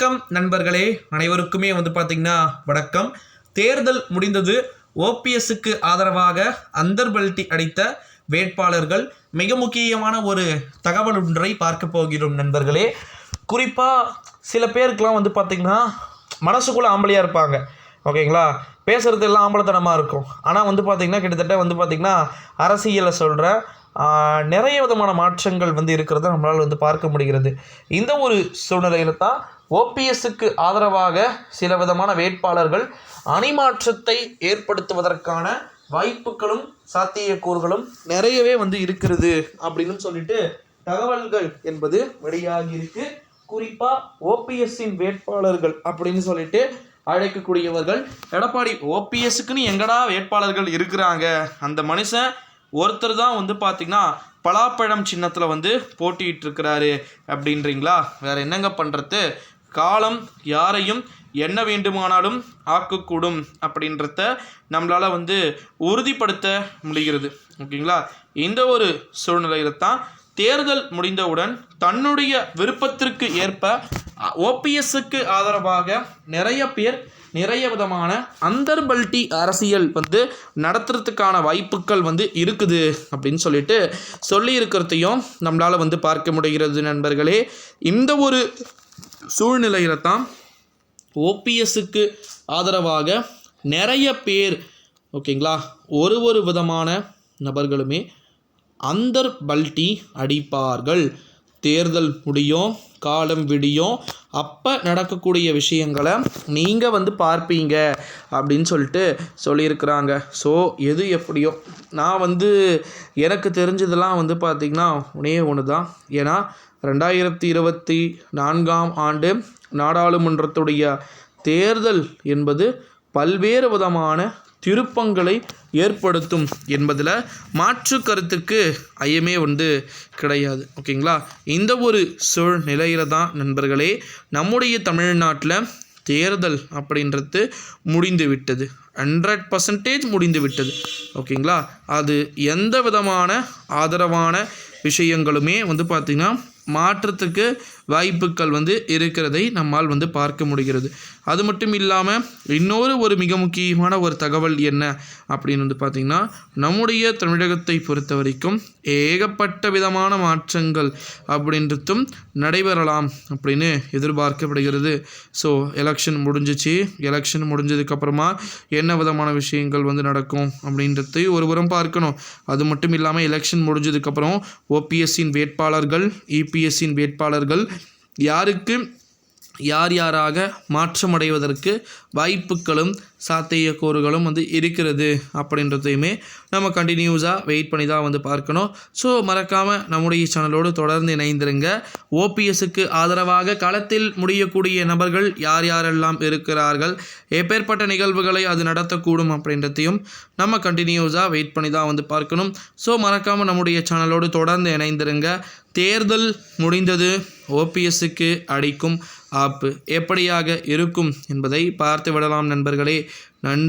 வணக்கம் நண்பர்களே அனைவருக்குமே வந்து பார்த்திங்கன்னா வணக்கம். தேர்தல் முடிந்தது. ஓபிஎஸ்க்கு ஆதரவாக அந்தர்பல்ட்டி அடித்த வேட்பாளர்கள் மிக முக்கியமான ஒரு தகவல் ஒன்றை பார்க்க போகிறோம் நண்பர்களே. குறிப்பாக சில பேருக்கெலாம் வந்து பார்த்திங்கன்னா மனசுக்குள்ளே ஆம்பளையாக இருப்பாங்க. ஓகேங்களா? பேசுகிறது எல்லாம் ஆம்பளத்தனமாக இருக்கும். ஆனால் வந்து பார்த்திங்கன்னா கிட்டத்தட்ட வந்து பார்த்திங்கன்னா அரசியலை சொல்கிற நிறைய விதமான மாற்றங்கள் வந்து இருக்கிறத நம்மளால் வந்து பார்க்க முடிகிறது. இந்த ஒரு சூழ்நிலையில் தான் ஓபிஎஸ்க்கு ஆதரவாக சில விதமான வேட்பாளர்கள் அணிமாற்றத்தை ஏற்படுத்துவதற்கான வாய்ப்புகளும் சாத்தியக்கூறுகளும் நிறையவே வந்து இருக்கிறது அப்படின்னு சொல்லிட்டு தகவல்கள் என்பது வெளியாகி இருக்கு. குறிப்பாக ஓபிஎஸ்ஸின் வேட்பாளர்கள் அப்படின்னு சொல்லிட்டு அழைக்கக்கூடியவர்கள் எடப்பாடி ஓபிஎஸ்க்குன்னு எங்கடா வேட்பாளர்கள் இருக்கிறாங்க? அந்த மனுஷன் ஒருத்தர் தான் வந்து பார்த்திங்கன்னா பலாப்பழம் சின்னத்தில் வந்து போட்டிட்டு இருக்கிறாரு அப்படின்றீங்களா? வேற என்னங்க பண்ணுறது காலம் யாரையும் என்ன வேண்டுமானாலும் ஆக்கக்கூடும் அப்படின்றத நம்மளால் வந்து உறுதிப்படுத்த முடிகிறது. ஓகேங்களா? இந்த ஒரு சூழ்நிலையில் தான் தேர்தல் முடிந்தவுடன் தன்னுடைய விருப்பத்திற்கு ஏற்ப ஓபிஎஸ்க்கு ஆதரவாக நிறைய பேர் நிறைய விதமான அந்தர்பல்ட்டி அரசியல் வந்து நடத்துறதுக்கான வாய்ப்புகள் வந்து இருக்குது அப்படின்னு சொல்லிட்டு சொல்லி இருக்கிறதையும் நம்மளால் வந்து பார்க்க முடிகிறது நண்பர்களே. இந்த ஒரு சூழ்நிலையில் தான் ஓபிஎஸ்க்கு ஆதரவாக நிறைய பேர் ஓகேங்களா ஒரு ஒரு விதமான நபர்களுமே அந்தர் பல்ட்டி அடிப்பார்கள். தேர்தல் முடியும். காலம் விடியும். அப்போ நடக்கக்கூடிய விஷயங்களை நீங்கள் வந்து பார்ப்பீங்க அப்படின்னு சொல்லிட்டு சொல்லியிருக்கிறாங்க. ஸோ எது எப்படியோ. நான் வந்து எனக்கு தெரிஞ்சதெல்லாம் வந்து பார்த்திங்கன்னா ஒன்றே ஒன்று தான் ஏன்னா ரெண்டாயிரத்தி இருபத்தி நான்காம் ஆண்டு நாடாளுமன்றத்துடைய தேர்தல் என்பது பல்வேறு விதமான திருப்பங்களை ஏற்படுத்தும் என்பதில் மாற்று கருத்துக்கு ஐயமே வந்து கிடையாது. ஓகேங்களா? இந்த ஒரு சூழ்நிலையில தான் நண்பர்களே நம்முடைய தமிழ்நாட்டில் தேர்தல் அப்படின்றது முடிந்து விட்டது. ஹண்ட்ரட் பர்சன்டேஜ் முடிந்து விட்டது. ஓகேங்களா? அது எந்த விதமான ஆதரவான விஷயங்களுமே வந்து பார்த்திங்கன்னா மாற்றத்துக்கு வாய்ப்புகள் வந்து இருக்கிறதை நம்மால் வந்து பார்க்க முடிகிறது. அது மட்டும் இல்லாமல் இன்னொரு ஒரு மிக முக்கியமான ஒரு தகவல் என்ன அப்படின்னு வந்து பார்த்திங்கன்னா நம்முடைய தமிழகத்தை பொறுத்த வரைக்கும் ஏகப்பட்ட விதமான மாற்றங்கள் அப்படின்றதும் நடைபெறலாம் அப்படின்னு எதிர்பார்க்கப்படுகிறது. ஸோ எலெக்ஷன் முடிஞ்சிச்சு. எலெக்ஷன் முடிஞ்சதுக்கப்புறமா என்ன விதமான விஷயங்கள் வந்து நடக்கும் அப்படின்றதை ஒருபுறம் பார்க்கணும். அது மட்டும் இல்லாமல் எலெக்ஷன் முடிஞ்சதுக்கப்புறம் ஓபிஎஸ்சின் வேட்பாளர்கள் இபி யூபிஎஸ்சியின் வேட்பாளர்கள் யாருக்கு யார் யாராக மாற்றமடைவதற்கு வாய்ப்புகளும் சாத்தியக்கூறுகளும் வந்து இருக்கிறது அப்படின்றதையுமே நம்ம கண்டினியூஸாக வெயிட் பண்ணி தான் வந்து பார்க்கணும். ஸோ மறக்காமல் நம்முடைய சேனலோடு தொடர்ந்து இணைந்திருங்க. ஓபிஎஸ்க்கு ஆதரவாக களத்தில் முடியக்கூடிய நபர்கள் யார் யாரெல்லாம் இருக்கிறார்கள் எப்பேற்பட்ட நிகழ்வுகளை அது நடத்தக்கூடும் அப்படின்றதையும் நம்ம கண்டினியூஸாக வெயிட் பண்ணி தான் வந்து பார்க்கணும். ஸோ மறக்காமல் நம்முடைய சேனலோடு தொடர்ந்து இணைந்திருங்க. தேர்தல் முடிந்தது ஓபிஎஸ்க்கு அடிக்கும். ஆப்பு எப்படியாக இருக்கும் என்பதை பார்த்து விடலாம் நண்பர்களே. நன்றி.